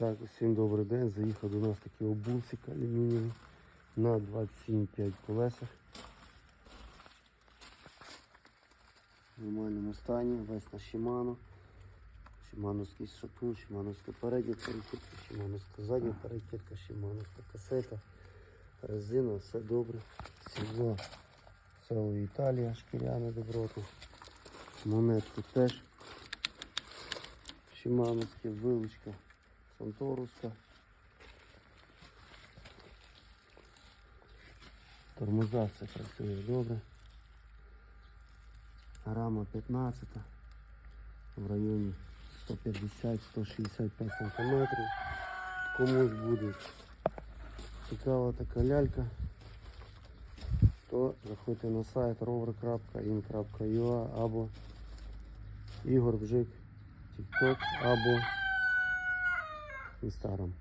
Так, всім добрий день. Заїхав до нас такий обулсик алюмінієвий на 27,5 колесах. В нормальному стані, весь на Shimano. Шимановський шатун, Шимановська передня перекидка, Шимановська задня перекидка, Шимановська касета, резина, все добре. Сідло село Італія, шкіряне доброти. Монетки теж. Шимановське, вилучка, Санторуська. Тормоза все працює добре. Рама 15 в районі 150-165 см. Комусь буде цікава така лялька, то заходьте на сайт rover.in.ua або Ігор Бжик, TikTok або Instagram.